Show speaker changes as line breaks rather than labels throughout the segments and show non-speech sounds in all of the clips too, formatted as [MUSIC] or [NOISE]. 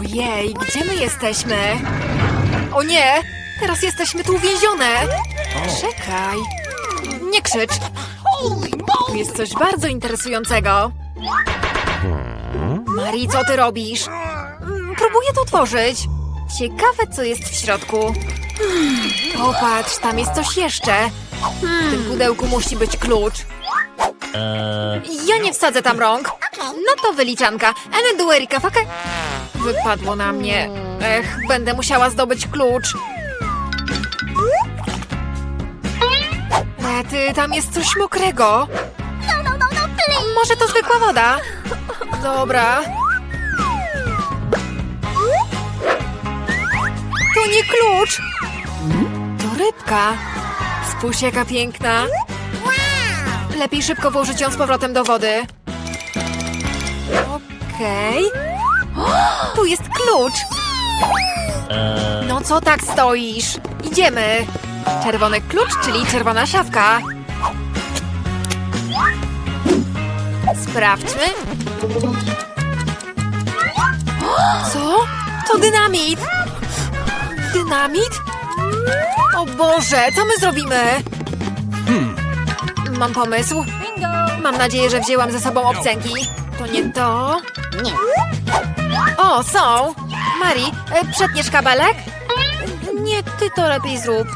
Ojej, gdzie my jesteśmy? O nie! Teraz jesteśmy tu uwięzione! Czekaj! Nie krzycz! Tu jest coś bardzo interesującego. Mari, co ty robisz? Próbuję to otworzyć. Ciekawe, co jest w środku. Popatrz, tam jest coś jeszcze. W tym pudełku musi być klucz. Ja nie wsadzę tam rąk. No to wyliczanka. Ene du Erika. Wypadło na mnie. Ech, będę musiała zdobyć klucz. Rety, tam jest coś mokrego. Może to zwykła woda? Dobra. To nie klucz. To rybka. Spójrz jaka piękna. Lepiej szybko włożyć ją z powrotem do wody. Okej. [GASPS] Tu jest klucz. No co tak stoisz? Idziemy. Czerwony klucz, czyli czerwona szafka. Sprawdźmy. [GASPS] Co? To dynamit. Dynamit? O Boże, co my zrobimy? Mam pomysł. Mam nadzieję, że wzięłam ze sobą obcęgi. To nie to?
Nie.
O, są! Mari, e, przetniesz kabelek? Nie, ty to lepiej zrób.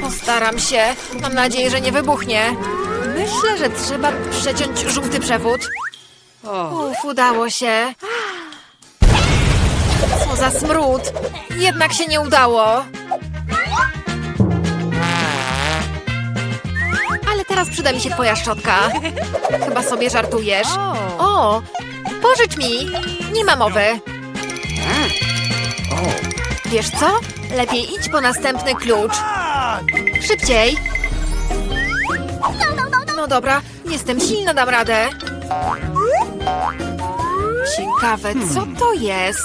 Postaram się. Mam nadzieję, że nie wybuchnie. Myślę, że trzeba przeciąć żółty przewód. Uf, udało się. Co za smród. Jednak się nie udało. Ale teraz przyda mi się twoja szczotka. Chyba sobie żartujesz. O, pożycz mi. Nie ma mowy. Wiesz co? Lepiej idź po następny klucz. Szybciej. No dobra, jestem silna, dam radę. Ciekawe, co to jest?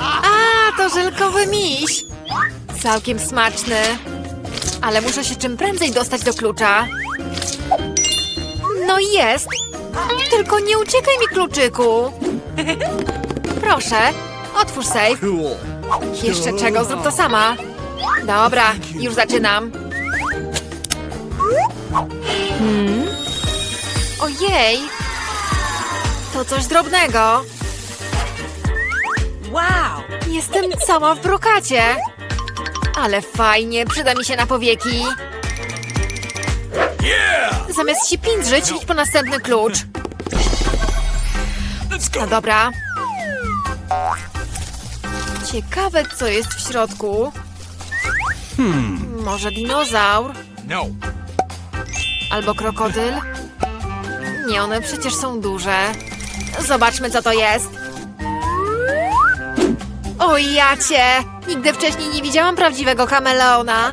A, to żelkowy miś. Całkiem smaczny. Ale muszę się czym prędzej dostać do klucza. No i jest. Tylko nie uciekaj mi, kluczyku. Proszę, otwórz safe. Jeszcze czego? Zrób to sama. Dobra, już zaczynam. Hmm? Ojej! To coś drobnego. Wow! Jestem cała w brokacie. Ale fajnie, przyda mi się na powieki. Zamiast się pindrzyć, idź po następny klucz. No dobra. Ciekawe, co jest w środku. Może dinozaur?
No.
Albo krokodyl? Nie, one przecież są duże. Zobaczmy, co to jest. O jacie! Nigdy wcześniej nie widziałam prawdziwego kameleona.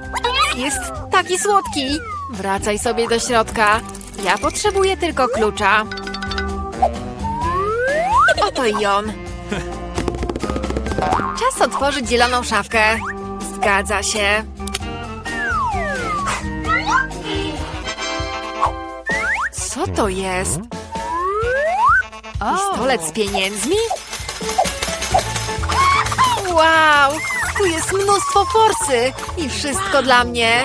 Jest taki słodki. Wracaj sobie do środka. Ja potrzebuję tylko klucza. Oto i on. Czas otworzyć zieloną szafkę. Zgadza się. Co to jest? Pistolet z pieniędzmi? Wow! Tu jest mnóstwo forsy i wszystko dla mnie.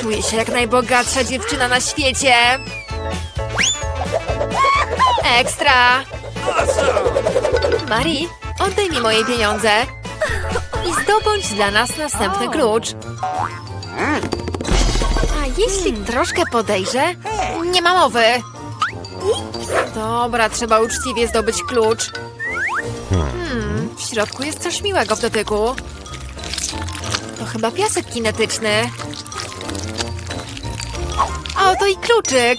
Czuję się jak najbogatsza dziewczyna na świecie. Ekstra! Marie, oddaj mi moje pieniądze i zdobądź dla nas następny klucz. A jeśli troszkę podejrzę? Nie ma mowy. Dobra, trzeba uczciwie zdobyć klucz. Hmm, w środku jest coś miłego w dotyku. To chyba piasek kinetyczny. A oto i kluczyk.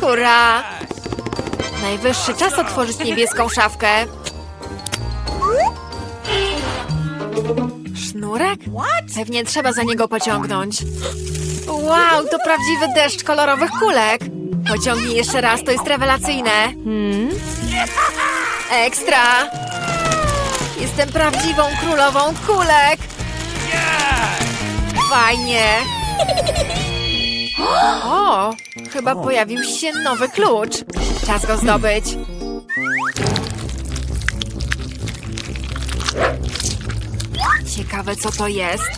Hurra! Najwyższy czas otworzyć niebieską szafkę. Sznurek? Pewnie trzeba za niego pociągnąć. Wow, to prawdziwy deszcz kolorowych kulek. Pociągnij jeszcze raz, to jest rewelacyjne. Hmm? Ekstra! Jestem prawdziwą królową kulek. Fajnie. O, chyba pojawił się nowy klucz. Czas go zdobyć. Ciekawe, co to jest.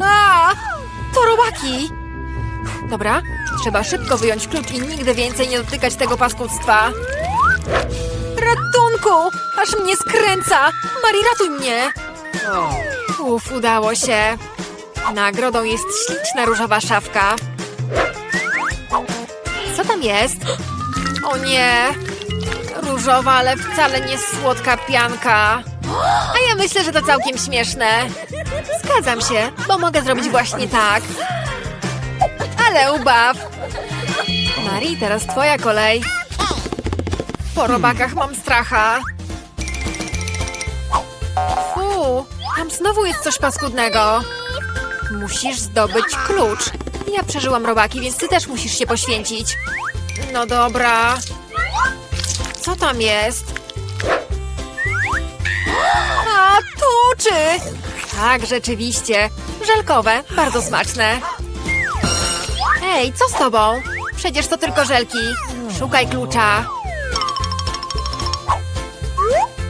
A, to robaki! Dobra, trzeba szybko wyjąć klucz i nigdy więcej nie dotykać tego paskudztwa. Ratunku! Aż mnie skręca! Mari, ratuj mnie! Uf, udało się. Nagrodą jest śliczna różowa szafka. Co tam jest? O nie! Różowa, ale wcale nie słodka pianka. A ja myślę, że to całkiem śmieszne. Zgadzam się, bo mogę zrobić właśnie tak. Ale ubaw! Mari, teraz twoja kolej. Po robakach mam stracha. Fu, tam znowu jest coś paskudnego. Musisz zdobyć klucz. Ja przeżyłam robaki, więc ty też musisz się poświęcić. No dobra. Co tam jest? A, tuczy! Tak, rzeczywiście. Żelkowe, bardzo smaczne. Ej, co z tobą? Przecież to tylko żelki. Szukaj klucza.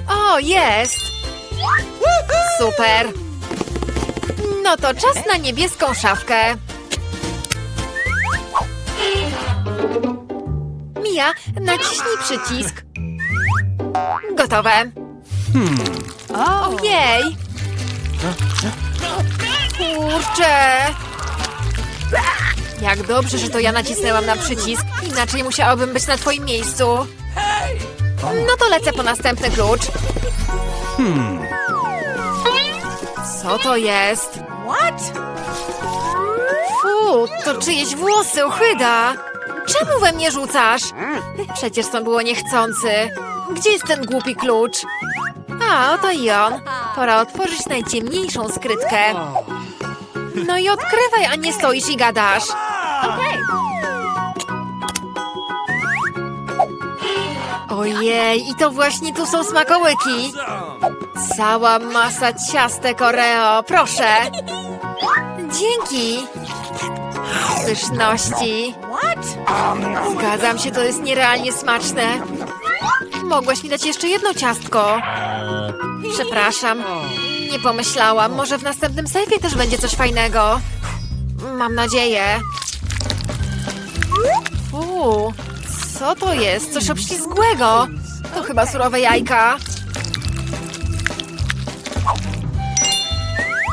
O, jest! Super! No to czas na niebieską szafkę. Mia, naciśnij przycisk. Gotowe. Ojej! Kurczę! Jak dobrze, że to ja nacisnęłam na przycisk. Inaczej musiałabym być na twoim miejscu. No to lecę po następny klucz. Co to jest? Fu, to czyjeś włosy, ochyda! Czemu we mnie rzucasz? Przecież to było niechcący. Gdzie jest ten głupi klucz? A, oto i on. Pora otworzyć najciemniejszą skrytkę. No i odkrywaj, a nie stoisz i gadasz.
Okay.
Ojej, i to właśnie tu są smakołyki. Cała masa ciastek Oreo, proszę. Dzięki. Pyszności.
What?
Zgadzam się, to jest nierealnie smaczne. Mogłaś mi dać jeszcze jedno ciastko. Przepraszam. Nie pomyślałam. Może w następnym sejfie też będzie coś fajnego. Mam nadzieję. Uuu, co to jest? Coś obślizgłego. To chyba surowe jajka.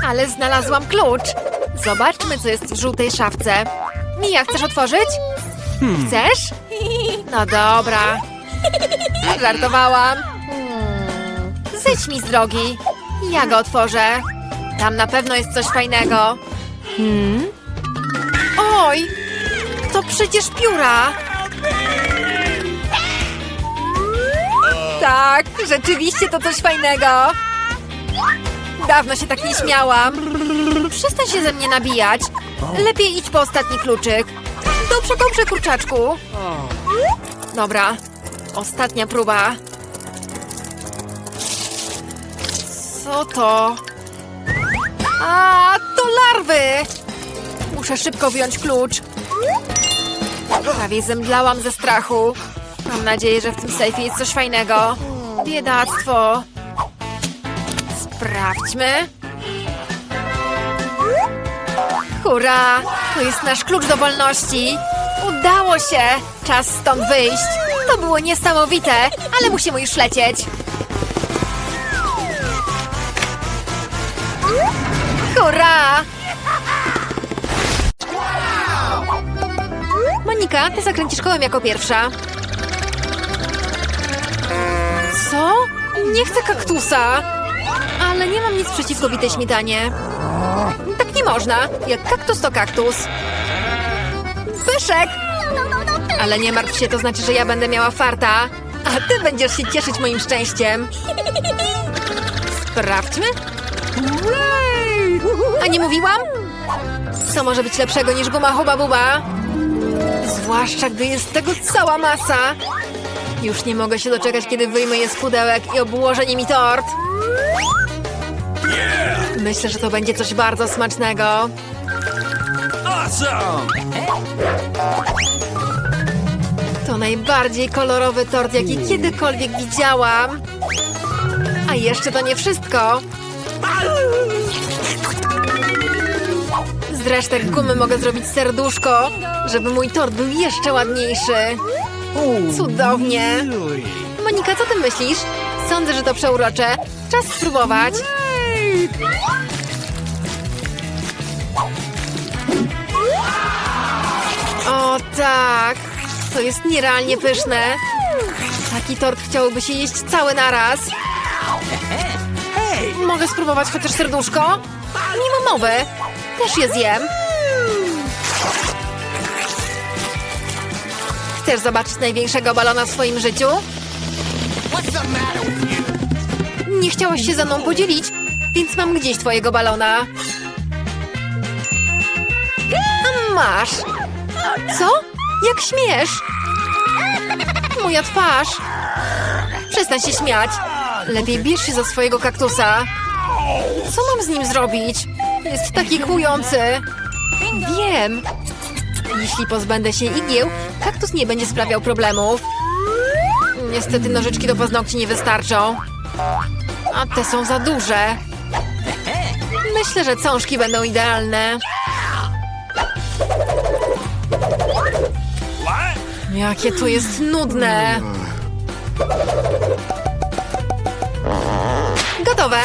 Ale znalazłam klucz. Zobaczmy, co jest w żółtej szafce. Mija, chcesz otworzyć? Chcesz? No dobra. Żartowałam. Zejdź mi z drogi. Ja go otworzę. Tam na pewno jest coś fajnego. Oj! To przecież pióra! Tak, rzeczywiście to coś fajnego. Dawno się tak nie śmiałam. Przestań się ze mnie nabijać. Lepiej idź po ostatni kluczyk. Dobrze, dobrze, kurczaczku. Dobra, ostatnia próba. Co to? A, to larwy! Muszę szybko wyjąć klucz. Prawie zemdlałam ze strachu. Mam nadzieję, że w tym sejfie jest coś fajnego. Biedactwo. Sprawdźmy. Hurra! To jest nasz klucz do wolności. Udało się! Czas stąd wyjść. To było niesamowite, ale musimy już lecieć. Hurra! Monika, ty zakręcisz kołem jako pierwsza. Co? Nie chcę kaktusa. Ale nie mam nic przeciwko bitej śmietanie. Tak nie można. Jak kaktus to kaktus. Pyszek! Ale nie martw się, to znaczy, że ja będę miała farta. A ty będziesz się cieszyć moim szczęściem. Sprawdźmy. A nie mówiłam? Co może być lepszego niż guma huba buba? Zwłaszcza, gdy jest tego cała masa. Już nie mogę się doczekać, kiedy wyjmę je z pudełek i obłożę nimi tort. Myślę, że to będzie coś bardzo smacznego.
Awesome!
To najbardziej kolorowy tort, jaki kiedykolwiek widziałam. A jeszcze to nie wszystko. Z resztek gumy mogę zrobić serduszko, żeby mój tort był jeszcze ładniejszy. Cudownie. Monika, co ty myślisz? Sądzę, że to przeurocze. Czas spróbować. O tak, to jest nierealnie pyszne. Taki tort chciałoby się jeść cały naraz. Mogę spróbować chociaż serduszko? Ma mowy. Też je zjem. Chcesz zobaczyć największego balona w swoim życiu? Nie chciałaś się ze mną podzielić, więc mam gdzieś twojego balona. Masz. Co? Jak śmiesz? Moja twarz. Przestań się śmiać. Lepiej bierz się za swojego kaktusa. Co mam z nim zrobić? Jest taki kłujący. Wiem. Jeśli pozbędę się igieł, kaktus nie będzie sprawiał problemów. Niestety nożyczki do paznokci nie wystarczą. A te są za duże. Myślę, że cążki będą idealne. Jakie to jest nudne. Gotowe.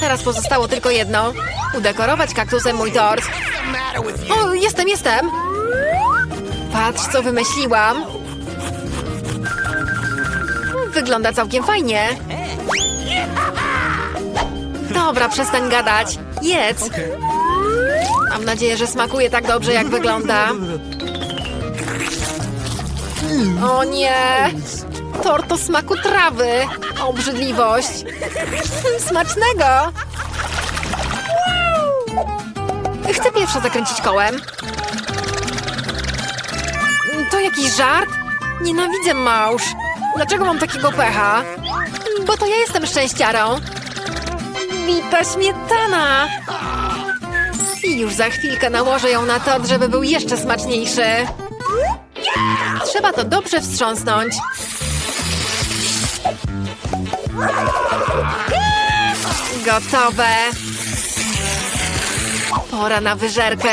Teraz pozostało tylko jedno. Udekorować kaktusem mój tort. O, jestem, jestem. Patrz, co wymyśliłam. Wygląda całkiem fajnie. Dobra, przestań gadać. Jedz. Mam nadzieję, że smakuje tak dobrze, jak wygląda. O nie! Tort o smaku trawy. Obrzydliwość. Smacznego! Chcę pierwsza zakręcić kołem. To jakiś żart? Nienawidzę małż. Dlaczego mam takiego pecha? Bo to ja jestem szczęściarą. Bita śmietana. I już za chwilkę nałożę ją na tort, żeby był jeszcze smaczniejszy. Trzeba to dobrze wstrząsnąć. Gotowe. Pora na wyżerkę.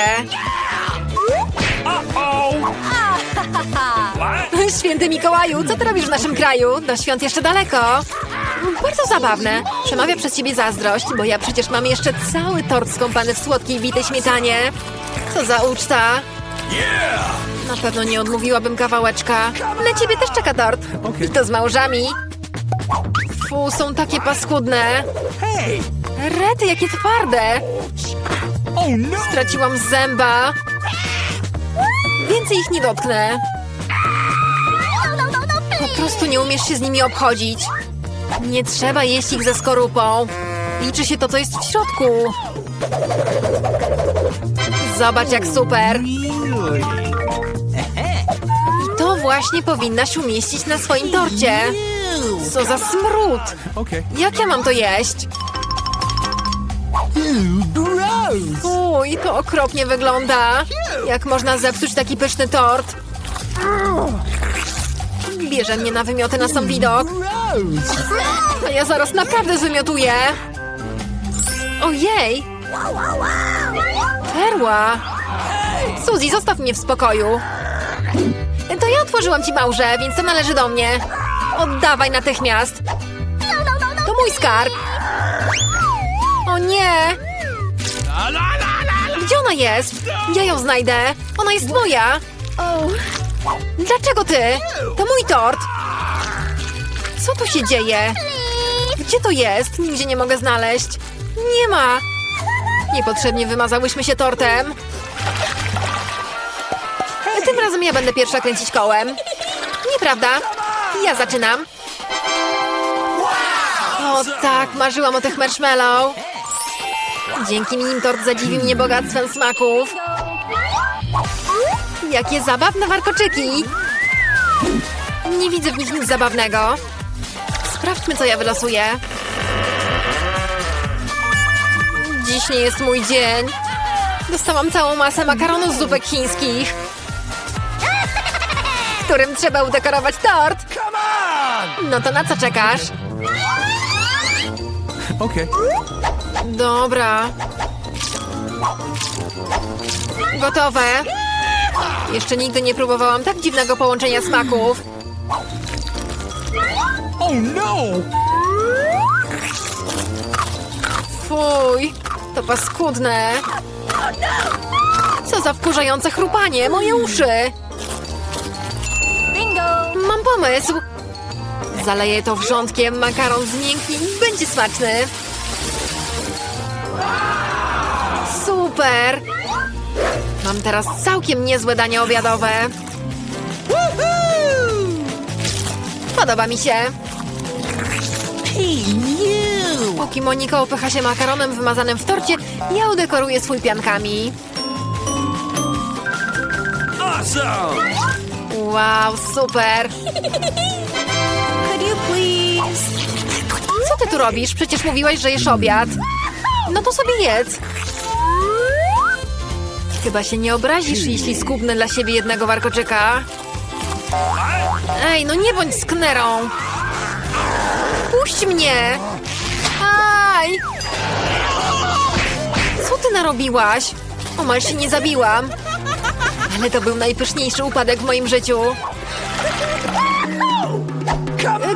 Święty Mikołaju, co ty robisz w naszym kraju? Do świąt jeszcze daleko. Bardzo zabawne. Przemawia przez ciebie zazdrość, bo ja przecież mam jeszcze cały tort skąpany w słodkiej bitej śmietanie. Co za uczta. Na pewno nie odmówiłabym kawałeczka. Na ciebie też czeka tort. I to z małżami. Fu, są takie paskudne. Rety, jakie twarde. Straciłam zęba. Więcej ich nie dotknę. Po prostu nie umiesz się z nimi obchodzić. Nie trzeba jeść ich ze skorupą. Liczy się to, co jest w środku. Zobacz, jak super. I to właśnie powinnaś umieścić na swoim torcie. Co za smród. Jak ja mam to jeść?
Gross!
Uj, to okropnie wygląda. Jak można zepsuć taki pyszny tort? Bierze mnie na wymioty na sam widok. A ja zaraz naprawdę wymiotuję. Ojej! Perła! Suzy, zostaw mnie w spokoju. To ja otworzyłam ci małże, więc to należy do mnie. Oddawaj natychmiast. To mój skarb. O nie! Gdzie ona jest? Ja ją znajdę. Ona jest moja. Dlaczego ty? To mój tort. Co tu się dzieje? Gdzie to jest? Nigdzie nie mogę znaleźć. Nie ma. Niepotrzebnie wymazałyśmy się tortem. Tym razem ja będę pierwsza kręcić kołem. Nieprawda? Ja zaczynam. O tak, marzyłam o tych marshmallow. Dzięki nim tort zadziwi mnie bogactwem smaków. Jakie zabawne warkoczyki! Nie widzę w nich nic zabawnego. Sprawdźmy, co ja wylosuję. Dziś nie jest mój dzień. Dostałam całą masę makaronu z zupek chińskich, którym trzeba udekorować tort. No to na co czekasz?
Okay.
Dobra. Gotowe. Jeszcze nigdy nie próbowałam tak dziwnego połączenia smaków.
Oh no!
Fuj, to paskudne. Co za wkurzające chrupanie, moje uszy. Bingo! Mam pomysł. Zaleję to wrzątkiem, makaron zmięknie i będzie smaczny. Super! Mam teraz całkiem niezłe danie obiadowe. Podoba mi się. Póki Monika upycha się makaronem wymazanym w torcie, ja udekoruję swój piankami.
Awesome!
Wow, super! Co ty tu robisz? Przecież mówiłaś, że jesz obiad. No to sobie jedz. Chyba się nie obrazisz, jeśli skubnę dla siebie jednego warkoczyka. Ej, no nie bądź sknerą. Puść mnie! Aj! Co ty narobiłaś? Omal się nie zabiłam. Ale to był najpyszniejszy upadek w moim życiu.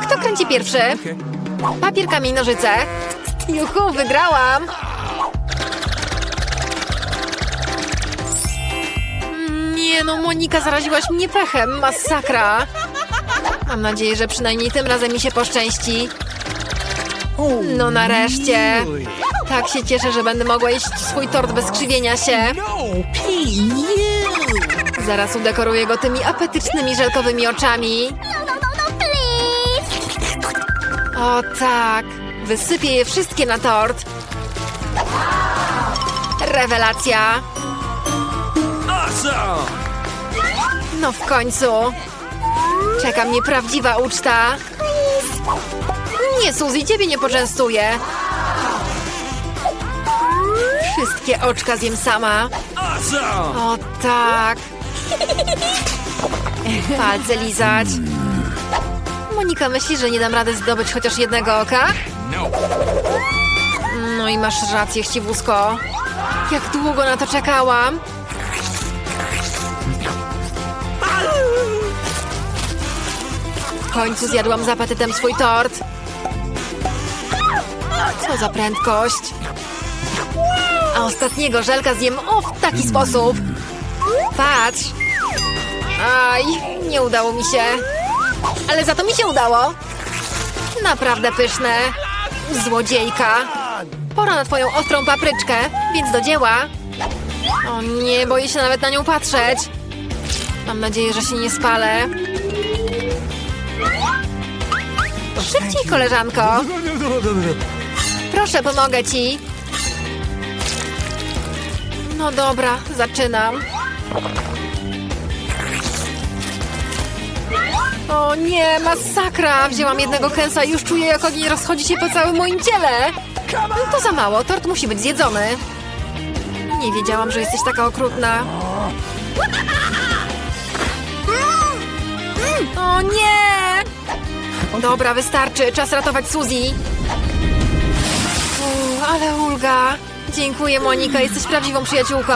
Kto kręci pierwszy? Papier, kamień, nożyce. Juhu, wygrałam! Nie no, Monika, zaraziłaś mnie pechem. Masakra. Mam nadzieję, że przynajmniej tym razem mi się poszczęści. No nareszcie. Tak się cieszę, że będę mogła jeść swój tort bez krzywienia się.
No!
Zaraz udekoruję go tymi apetycznymi żelkowymi oczami. O tak, wysypię je wszystkie na tort. Rewelacja. No w końcu. Czeka mnie prawdziwa uczta. Nie, Suzy, ciebie nie poczęstuję. Wszystkie oczka zjem sama. O tak. Palce lizać. Monika myśli, że nie dam rady zdobyć chociaż jednego oka?
No!
No i masz rację, chciwusko. Jak długo na to czekałam. W końcu zjadłam z apetytem swój tort. Co za prędkość. A ostatniego żelka zjem o w taki sposób. Patrz. Aj, nie udało mi się. Ale za to mi się udało. Naprawdę pyszne. Złodziejka. Pora na twoją ostrą papryczkę, więc do dzieła. O nie, boję się nawet na nią patrzeć. Mam nadzieję, że się nie spalę. Szybciej, koleżanko. Proszę, pomogę ci. No dobra, zaczynam. O nie, masakra! Wzięłam jednego kęsa i już czuję, jak ogień rozchodzi się po całym moim ciele. To za mało, tort musi być zjedzony. Nie wiedziałam, że jesteś taka okrutna. O nie! Dobra, wystarczy. Czas ratować Suzy. Ale ulga. Dziękuję, Monika. Jesteś prawdziwą przyjaciółką.